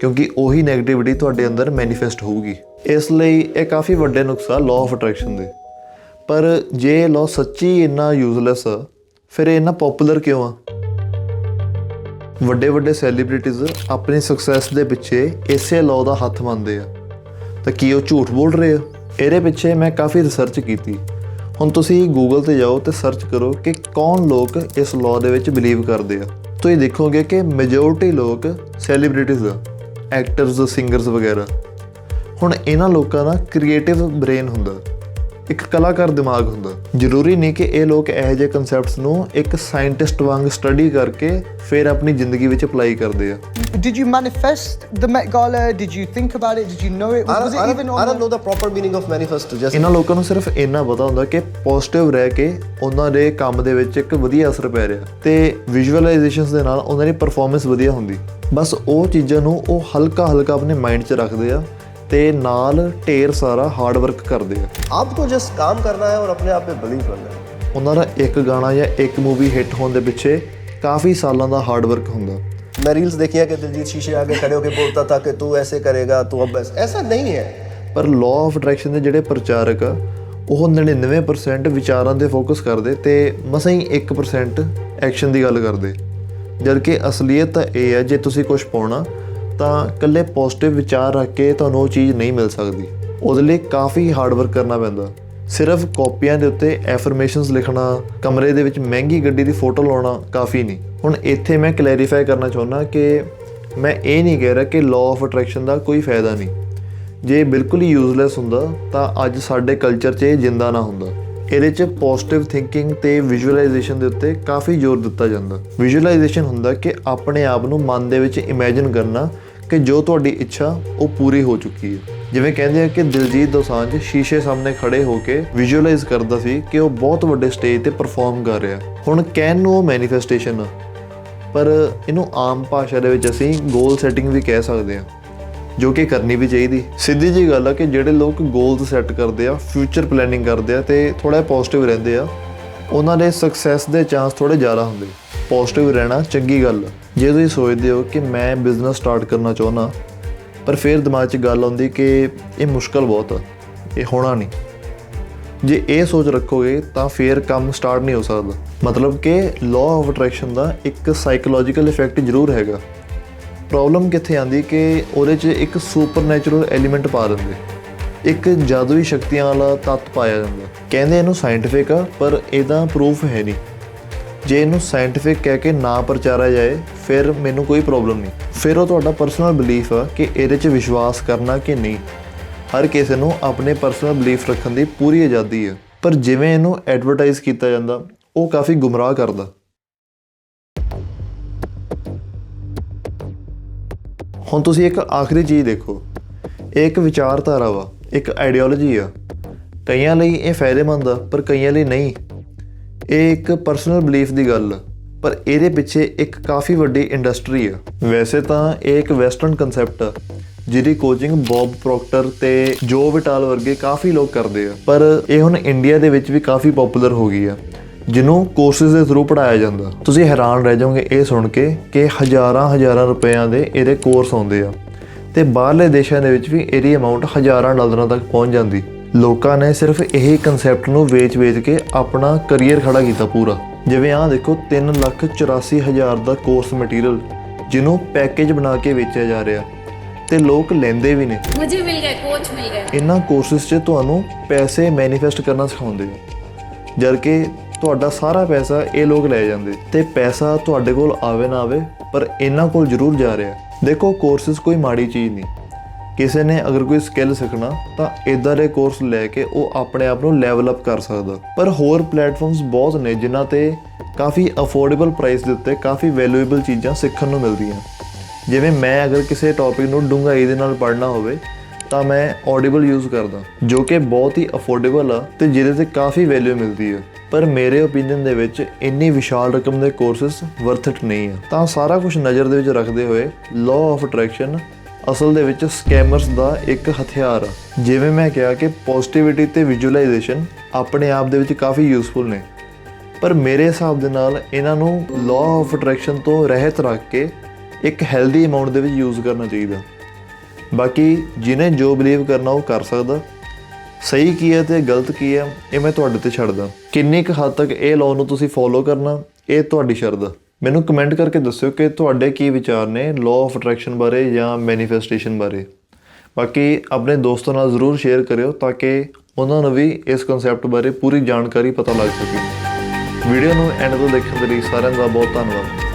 ਕਿਉਂਕਿ ਉਹੀ 네ਗੇਟਿਵਿਟੀ ਤੁਹਾਡੇ ਅੰਦਰ ਮੈਨੀਫੈਸਟ ਹੋਊਗੀ। ਇਸ ਲਈ ਇਹ ਕਾਫੀ ਵੱਡੇ ਨੁਕਸਾਨ ਲਾਅ ਆਫ ਅਟਰੈਕਸ਼ਨ ਦੇ। ਪਰ ਜੇ ਇਹ ਲਾਅ ਸੱਚੀ ਇੰਨਾ ਯੂਜ਼ਲੈਸ ਆ, ਫਿਰ ਇਹ ਇੰਨਾ ਪਪੂਲਰ ਕਿਉਂ ਆ? ਵੱਡੇ ਵੱਡੇ ਸੈਲੀਬ੍ਰਿਟੀਜ਼ ਆਪਣੀ ਸਕਸੈਸ ਦੇ ਪਿੱਛੇ ਇਸੇ ਲਾਅ ਦਾ ਹੱਥ ਮੰਨਦੇ ਆ। ਤਾਂ ਕੀ ਉਹ ਝੂਠ ਬੋਲ ਰਹੇ ਆ? ਇਹਦੇ ਪਿੱਛੇ ਮੈਂ ਕਾਫੀ ਰਿਸਰਚ ਕੀਤੀ। ਹੁਣ ਤੁਸੀਂ ਗੂਗਲ ਤੇ ਜਾਓ ਤੇ ਸਰਚ ਕਰੋ ਕਿ ਕੌਣ ਲੋਕ ਇਸ ਲਾਅ ਦੇ ਵਿੱਚ ਬਿਲੀਵ ਕਰਦੇ ਆ। ਤੁਸੀਂ ਦੇਖੋਗੇ ਕਿ ਮੈਜੋਰਟੀ ਲੋਕ ਸੈਲੀਬ੍ਰਿਟੀਜ਼ ਆ ਐਕਟਰਸ ਸਿੰਗਰਸ ਵਗੈਰਾ, ਹੁਣ ਇਹਨਾਂ ਲੋਕਾਂ ਦਾ ਕ੍ਰੀਏਟਿਵ ਬ੍ਰੇਨ ਹੁੰਦਾ। ਇੱਕ ਕਲਾਕਾਰ ਦਿਮਾਗ ਹੁੰਦਾ ਜ਼ਰੂਰੀ ਨਹੀਂ ਕਿ ਇਹ ਲੋਕ ਇਹੋ ਜਿਹੇ ਕਨਸੈਪਟਸ ਨੂੰ ਇੱਕ ਸਾਇੰਟਿਸਟ ਵਾਂਗ ਸਟੱਡੀ ਕਰਕੇ ਫਿਰ ਆਪਣੀ ਜ਼ਿੰਦਗੀ ਵਿੱਚ ਅਪਲਾਈ ਕਰਦੇ ਆ Did you manifest the Met Gala? Did you think about it? Did you know it? I Was I it even I on don't know the proper meaning of manifest. Just ਇਹਨਾਂ ਲੋਕਾਂ ਨੂੰ ਸਿਰਫ ਇੰਨਾ ਪਤਾ ਹੁੰਦਾ ਕਿ ਪੋਜ਼ਿਟਿਵ ਰਹਿ ਕੇ ਉਹਨਾਂ ਦੇ ਕੰਮ ਦੇ ਵਿੱਚ ਇੱਕ ਵਧੀਆ ਅਸਰ ਪੈ ਰਿਹਾ ਤੇ ਵਿਜ਼ੂਅਲਾਈਜੇਸ਼ਨਸ ਦੇ ਨਾਲ ਉਹਨਾਂ ਦੀ ਪਰਫਾਰਮੈਂਸ ਵਧੀਆ ਹੁੰਦੀ ਬਸ ਉਹ ਚੀਜ਼ਾਂ ਨੂੰ ਉਹ ਹਲਕਾ ਹਲਕਾ ਆਪਣੇ ਮਾਈਂਡ 'ਚ ਰੱਖਦੇ ਆ ਤੇ ਨਾਲ ਢੇਰ ਸਾਰਾ ਹਾਰਡ ਵਰਕ ਕਰਦੇ ਆ। ਆਪਕੋ ਜਸ ਕੰਮ ਕਰਨਾ ਹੈ ਔਰ ਆਪਣੇ ਆਪ ਤੇ ਕਰਨਾ ਹੈ। ਉਹਨਾਂ ਦਾ ਇੱਕ ਗਾਣਾ ਜਾਂ ਇੱਕ ਮੂਵੀ ਹਿੱਟ ਹੋਣ ਦੇ ਪਿੱਛੇ ਕਾਫੀ ਸਾਲਾਂ ਦਾ ਹਾਰਡ ਵਰਕ ਹੁੰਦਾ। ਮੈਂ ਰੀਲਸ ਦੇਖਿਆ ਕਿ ਦਿਲਜੀਤ ਸ਼ੀਸ਼ੇ ਆਗੇ ਖੜੇ ਹੋ ਕੇ ਬੋਲਤਾ ਤਾਂ ਕਿ ਤੂੰ ਐਸੇ ਕਰੇਗਾ ਤੂੰ ਅਬ ਬਸ ਐਸਾ ਨਹੀਂ ਹੈ। ਪਰ ਲਾਅ ਆਫ ਅਟਰੈਕਸ਼ਨ ਦੇ ਜਿਹੜੇ ਪ੍ਰਚਾਰਕ ਆ ਉਹ 99% ਵਿਚਾਰਾਂ ਤੇ ਫੋਕਸ ਕਰਦੇ ਤੇ ਮਸਾਂ ਹੀ 1% ਐਕਸ਼ਨ ਦੀ ਗੱਲ ਕਰਦੇ। ਜਦਕਿ ਅਸਲੀਅਤ ਤਾਂ ਇਹ ਹੈ ਜੇ ਤੁਸੀਂ ਕੁਝ ਪਾਉਣਾ ਤਾਂ ਇਕੱਲੇ ਪੋਜ਼ਿਟਿਵ ਵਿਚਾਰ ਰੱਖ ਕੇ ਤੁਹਾਨੂੰ ਉਹ ਚੀਜ਼ ਨਹੀਂ ਮਿਲ ਸਕਦੀ। ਉਹਦੇ ਲਈ ਕਾਫੀ ਹਾਰਡ ਵਰਕ ਕਰਨਾ ਪੈਂਦਾ। ਸਿਰਫ ਕਾਪੀਆਂ ਦੇ ਉੱਤੇ ਐਫਰਮੇਸ਼ਨਸ ਲਿਖਣਾ, ਕਮਰੇ ਦੇ ਵਿੱਚ ਮਹਿੰਗੀ ਗੱਡੀ ਦੀ ਫੋਟੋ ਲਾਉਣਾ ਕਾਫੀ ਨਹੀਂ। ਹੁਣ ਇੱਥੇ ਮੈਂ ਕਲੈਰੀਫਾਈ ਕਰਨਾ ਚਾਹੁੰਦਾ ਕਿ ਮੈਂ ਇਹ ਨਹੀਂ ਕਹਿ ਰਿਹਾ ਕਿ ਲਾਅ ਆਫ ਅਟਰੈਕਸ਼ਨ ਦਾ ਕੋਈ ਫਾਇਦਾ ਨਹੀਂ। ਜੇ ਬਿਲਕੁਲ ਹੀ ਯੂਜ਼ਲੈਸ ਹੁੰਦਾ, ਤਾਂ ਅੱਜ ਸਾਡੇ ਕਲਚਰ 'ਚ ਇਹ ਜਿੰਦਾ ਨਾ ਹੁੰਦਾ। ਇਹਦੇ 'ਚ ਪੋਜ਼ਿਟਿਵ ਥਿੰਕਿੰਗ ਤੇ ਵਿਜ਼ੂਅਲਾਈਜੇਸ਼ਨ ਦੇ ਉੱਤੇ ਕਾਫੀ ਜ਼ੋਰ ਦਿੱਤਾ ਜਾਂਦਾ। ਵਿਜ਼ੂਅਲਾਈਜੇਸ਼ਨ ਹੁੰਦਾ ਕਿ ਆਪਣੇ ਆਪ ਨੂੰ ਮਨ ਦੇ ਵਿੱਚ ਇਮੇਜਿਨ ਕਰਨਾ ਕਿ ਜੋ ਤੁਹਾਡੀ ਇੱਛਾ, ਉਹ ਪੂਰੀ ਹੋ ਚੁੱਕੀ ਹੈ। ਜਿਵੇਂ ਕਹਿੰਦੇ ਆ ਕਿ ਦਿਲਜੀਤ ਦੋਸਾਂਝ ਸ਼ੀਸ਼ੇ ਸਾਹਮਣੇ ਖੜੇ ਹੋ ਕੇ ਵਿਜ਼ੂਅਲਾਈਜ਼ ਕਰਦਾ ਸੀ ਕਿ ਉਹ ਬਹੁਤ ਵੱਡੇ ਸਟੇਜ ਤੇ ਪਰਫਾਰਮ ਕਰ ਰਿਹਾ। ਹੁਣ ਕਹਿਣ ਨੂੰ ਉਹ ਮੈਨੀਫੈਸਟੇਸ਼ਨ ਆ। ਪਰ ਇਹਨੂੰ ਆਮ ਭਾਸ਼ਾ ਦੇ ਵਿੱਚ ਅਸੀਂ ਗੋਲ ਸੈਟਿੰਗ ਵੀ ਕਹਿ ਸਕਦੇ ਹਾਂ ਜੋ ਕਿ ਕਰਨੀ ਵੀ ਚਾਹੀਦੀ। ਸਿੱਧੀ ਜੀ ਗੱਲ ਆ ਕਿ ਜਿਹੜੇ ਲੋਕ ਗੋਲਸ ਸੈੱਟ ਕਰਦੇ ਆ ਫਿਊਚਰ ਪਲੈਨਿੰਗ ਕਰਦੇ ਆ ਤੇ ਥੋੜਾ ਪੋਜ਼ਿਟਿਵ ਰਹਿੰਦੇ ਆ, ਉਹਨਾਂ ਦੇ ਸਕਸੈਸ ਦੇ ਚਾਂਸ ਥੋੜੇ ਜ਼ਿਆਦਾ ਹੁੰਦੇ। ਪੋਜ਼ਿਟਿਵ ਰਹਿਣਾ ਚੰਗੀ ਗੱਲ ਆ। ਜੇ ਤੁਸੀਂ ਸੋਚਦੇ ਹੋ ਕਿ ਮੈਂ ਬਿਜ਼ਨਸ ਸਟਾਰਟ ਕਰਨਾ ਚਾਹੁੰਦਾ, ਪਰ ਫਿਰ ਦਿਮਾਗ 'ਚ ਗੱਲ ਆਉਂਦੀ ਕਿ ਇਹ ਮੁਸ਼ਕਲ ਬਹੁਤ ਆ, ਇਹ ਹੋਣਾ ਨਹੀਂ। ਜੇ ਇਹ ਸੋਚ ਰੱਖੋਗੇ ਤਾਂ ਫਿਰ ਕੰਮ ਸਟਾਰਟ ਨਹੀਂ ਹੋ ਸਕਦਾ। ਮਤਲਬ ਕਿ ਲਾਅ ਆਫ ਅਟਰੈਕਸ਼ਨ ਦਾ ਇੱਕ ਸਾਈਕੋਲੋਜੀਕਲ ਇਫੈਕਟ ਜ਼ਰੂਰ ਹੈਗਾ। ਪ੍ਰੋਬਲਮ ਕਿੱਥੇ ਆਂਦੀ ਕਿ ਉਹਦੇ 'ਚ ਇੱਕ ਸੁਪਰਨੈਚੁਰਲ ਐਲੀਮੈਂਟ ਪਾ ਦਿੰਦੇ। ਇੱਕ ਜਾਦੂਈ ਸ਼ਕਤੀਆਂ ਵਾਲਾ ਤੱਤ ਪਾਇਆ ਜਾਂਦਾ। ਕਹਿੰਦੇ ਇਹਨੂੰ ਸਾਇੰਟਿਫਿਕ ਆ, ਪਰ ਇਹਦਾ ਪ੍ਰੂਫ ਹੈ ਨਹੀਂ। ਜੇ ਇਹਨੂੰ ਸਾਇੰਟਿਫਿਕ ਕਹਿ ਕੇ ਨਾ ਪ੍ਰਚਾਰਿਆ ਜਾਏ, ਫਿਰ ਮੈਨੂੰ ਕੋਈ ਪ੍ਰੋਬਲਮ ਨਹੀਂ। ਫਿਰ ਉਹ ਤੁਹਾਡਾ ਪਰਸਨਲ ਬਲੀਫ ਆ ਕਿ ਇਹਦੇ 'ਚ ਵਿਸ਼ਵਾਸ ਕਰਨਾ ਕਿ ਨਹੀਂ। ਹਰ ਕਿਸੇ ਨੂੰ ਆਪਣੇ ਪਰਸਨਲ ਬਲੀਫ ਰੱਖਣ ਦੀ ਪੂਰੀ ਆਜ਼ਾਦੀ ਹੈ ਪਰ ਜਿਵੇਂ ਇਹਨੂੰ ਐਡਵਰਟਾਈਜ਼ ਕੀਤਾ ਜਾਂਦਾ, ਉਹ ਕਾਫੀ ਗੁੰਮਰਾਹ ਕਰਦਾ। ਹੁਣ ਤੁਸੀਂ ਇੱਕ ਆਖਰੀ ਚੀਜ਼ ਦੇਖੋ। ਇਹ ਇੱਕ ਵਿਚਾਰਧਾਰਾ ਵਾ, ਇੱਕ ਆਈਡੀਓਲੋਜੀ ਆ। ਕਈਆਂ ਲਈ ਇਹ ਫਾਇਦੇਮੰਦ ਆ, ਪਰ ਕਈਆਂ ਲਈ ਨਹੀਂ। ਇਹ ਇੱਕ ਪਰਸਨਲ ਬਲੀਫ ਦੀ ਗੱਲ ਆ ਪਰ ਇਹਦੇ ਪਿੱਛੇ ਇੱਕ ਕਾਫੀ ਵੱਡੀ ਇੰਡਸਟਰੀ ਆ। ਵੈਸੇ ਤਾਂ ਇਹ ਇੱਕ ਵੈਸਟਰਨ ਕਨਸੈਪਟ ਆ, ਜਿਹਦੀ ਕੋਚਿੰਗ ਬੌਬ ਪ੍ਰੋਕਟਰ ਤੇ ਜੋ ਵਿਟਾਲ ਵਰਗੇ ਕਾਫੀ ਲੋਕ ਕਰਦੇ ਆ। ਪਰ ਇਹ ਹੁਣ ਇੰਡੀਆ ਦੇ ਵਿੱਚ ਵੀ ਕਾਫੀ ਪਪੂਲਰ ਹੋ ਗਈ ਆ, ਜਿਹਨੂੰ ਕੋਰਸਿਸ ਦੇ ਥਰੂ ਪੜਾਇਆ ਜਾਂਦਾ। ਤੁਸੀਂ ਹੈਰਾਨ ਰਹਿ ਜਾਓਗੇ ਇਹ ਸੁਣ ਕੇ ਕਿ ਹਜ਼ਾਰਾਂ ਹਜ਼ਾਰਾਂ ਰੁਪਈਆਂ ਦੇ ਇਹਦੇ ਕੋਰਸ ਆਉਂਦੇ ਆ, ਤੇ ਬਾਹਰਲੇ ਦੇਸ਼ਾਂ ਦੇ ਵਿੱਚ ਵੀ ਇਹਦੀ ਅਮਾਉਂਟ ਹਜ਼ਾਰਾਂ ਡਾਲਰਾਂ ਤੱਕ ਪਹੁੰਚ ਜਾਂਦੀ। ਲੋਕਾਂ ਨੇ ਸਿਰਫ ਇਹ ਕਨਸੈਪਟ ਨੂੰ ਵੇਚ-ਵੇਚ ਕੇ ਆਪਣਾ ਕੈਰੀਅਰ ਖੜਾ ਕੀਤਾ ਪੂਰਾ। ਜਿਵੇਂ ਆਹ ਦੇਖੋ 384000 ਦਾ ਕੋਰਸ ਮਟੀਰੀਅਲ ਜਿਹਨੂੰ ਪੈਕੇਜ ਬਣਾ ਕੇ ਵੇਚਿਆ ਜਾ ਰਿਹਾ। ਤੇ ਲੋਕ ਲੈਂਦੇ ਵੀ ਨੇ। ਮੈਨੂੰ ਮਿਲ ਗਿਆ ਕੋਚ ਮਿਲ ਗਿਆ। ਇਹਨਾਂ ਕੋਰਸਸ 'ਚ ਤੁਹਾਨੂੰ ਪੈਸੇ ਮੈਨੀਫੈਸਟ ਕਰਨਾ ਸਿਖਾਉਂਦੇ ਹੋ ਜਦ ਕਿ ਤੁਹਾਡਾ ਸਾਰਾ ਪੈਸਾ ਇਹ ਲੋਕ ਲੈ ਜਾਂਦੇ। ਤੇ ਪੈਸਾ ਤੁਹਾਡੇ ਕੋਲ ਆਵੇ ਨਾ ਆਵੇ ਪਰ ਇਹਨਾਂ ਕੋਲ ਜ਼ਰੂਰ ਜਾ ਰਿਹਾ। ਦੇਖੋ ਕੋਰਸਸ ਕੋਈ ਮਾੜੀ ਚੀਜ਼ ਨਹੀਂ। ਕਿਸੇ ਨੇ ਅਗਰ ਕੋਈ ਸਕਿੱਲ ਸਿੱਖਣਾ, ਤਾਂ ਇਦਾਂ ਦੇ ਕੋਰਸ ਲੈ ਕੇ ਉਹ ਆਪਣੇ ਆਪ ਨੂੰ ਲੈਵਲ ਅਪ ਕਰ ਸਕਦਾ। ਪਰ ਹੋਰ ਪਲੇਟਫਾਰਮਸ ਬਹੁਤ ਨੇ ਜਿਨ੍ਹਾਂ ਤੇ ਕਾਫੀ ਅਫੋਰਡੇਬਲ ਪ੍ਰਾਈਸ ਦੇ ਉੱਤੇ ਕਾਫੀ ਵੈਲਿਊਏਬਲ ਚੀਜ਼ਾਂ ਸਿੱਖਣ ਨੂੰ ਮਿਲਦੀਆਂ। ਜਿਵੇਂ ਮੈਂ ਅਗਰ ਕਿਸੇ ਟੌਪਿਕ ਨੂੰ ਡੂੰਘਾਈ ਦੇ ਨਾਲ ਪੜ੍ਹਨਾ ਹੋਵੇ, ਤਾਂ ਮੈਂ ਆਡੀਬਲ ਯੂਜ਼ ਕਰਦਾ, ਜੋ ਕਿ ਬਹੁਤ ਹੀ ਅਫੋਰਡੇਬਲ ਆ ਤੇ ਜਿਹਦੇ ਤੇ ਕਾਫੀ ਵੈਲਿਊ ਮਿਲਦੀ ਹੈ ਪਰ ਮੇਰੇ ਓਪੀਨੀਅਨ ਦੇ ਵਿੱਚ ਇੰਨੀ ਵਿਸ਼ਾਲ ਰਕਮ ਦੇ ਕੋਰਸਸ ਵਰਥ ਇਟ ਨਹੀਂ ਆ। ਤਾਂ ਸਾਰਾ ਕੁਝ ਨਜ਼ਰ ਦੇ ਵਿੱਚ ਰੱਖਦੇ ਹੋਏ ਲਾਅ ਆਫ ਅਟਰੈਕਸ਼ਨ ਅਸਲ ਦੇ ਵਿੱਚ ਸਕੈਮਰਸ ਦਾ ਇੱਕ ਹਥਿਆਰ ਆ। ਜਿਵੇਂ ਮੈਂ ਕਿਹਾ ਕਿ ਪੋਜ਼ਿਟਿਵਿਟੀ ਤੇ ਵਿਜ਼ੂਅਲਾਈਜੇਸ਼ਨ ਆਪਣੇ ਆਪ ਦੇ ਵਿੱਚ ਕਾਫੀ ਯੂਸਫੁਲ ਨੇ। ਪਰ ਮੇਰੇ ਹਿਸਾਬ ਦੇ ਨਾਲ ਇਹਨਾਂ ਨੂੰ ਲਾਅ ਆਫ ਅਟਰੈਕਸ਼ਨ ਤੋਂ ਰਹਿਤ ਰੱਖ ਕੇ ਇੱਕ ਹੈਲਦੀ ਅਮਾਉਂਟ ਦੇ ਵਿੱਚ ਯੂਜ਼ ਕਰਨਾ ਚਾਹੀਦਾ। ਬਾਕੀ ਜਿਹਨੇ ਜੋ ਬਲੀਵ ਕਰਨਾ ਉਹ ਕਰ ਸਕਦਾ। ਸਹੀ ਕੀ ਹੈ ਤੇ ਗਲਤ ਕੀ ਹੈ, ਇਹ ਮੈਂ ਤੁਹਾਡੇ ਤੇ ਛੱਡਦਾ। ਕਿੰਨੀ ਕੁ ਹੱਦ ਤੱਕ ਇਹ ਲਾਅ ਨੂੰ ਤੁਸੀਂ ਫੋਲੋ ਕਰਨਾ, ਇਹ ਤੁਹਾਡੀ ਸ਼ਰਧਾ। ਮੈਨੂੰ ਕਮੈਂਟ ਕਰਕੇ ਦੱਸਿਓ ਕਿ ਤੁਹਾਡੇ ਕੀ ਵਿਚਾਰ ਨੇ ਲਾਅ ਆਫ ਅਟਰੈਕਸ਼ਨ ਬਾਰੇ ਜਾਂ ਮੈਨੀਫੈਸਟੇਸ਼ਨ ਬਾਰੇ। ਬਾਕੀ ਆਪਣੇ ਦੋਸਤਾਂ ਨਾਲ ਜ਼ਰੂਰ ਸ਼ੇਅਰ ਕਰਿਓ ਤਾਂ ਕਿ ਉਹਨਾਂ ਨੂੰ ਵੀ ਇਸ ਕਨਸੈਪਟ ਬਾਰੇ ਪੂਰੀ ਜਾਣਕਾਰੀ ਪਤਾ ਲੱਗ ਸਕੇ। ਵੀਡੀਓ ਨੂੰ ਐਂਡ ਤੋਂ ਦੇਖਣ ਦੇ ਲਈ ਸਾਰਿਆਂ ਦਾ ਬਹੁਤ ਧੰਨਵਾਦ।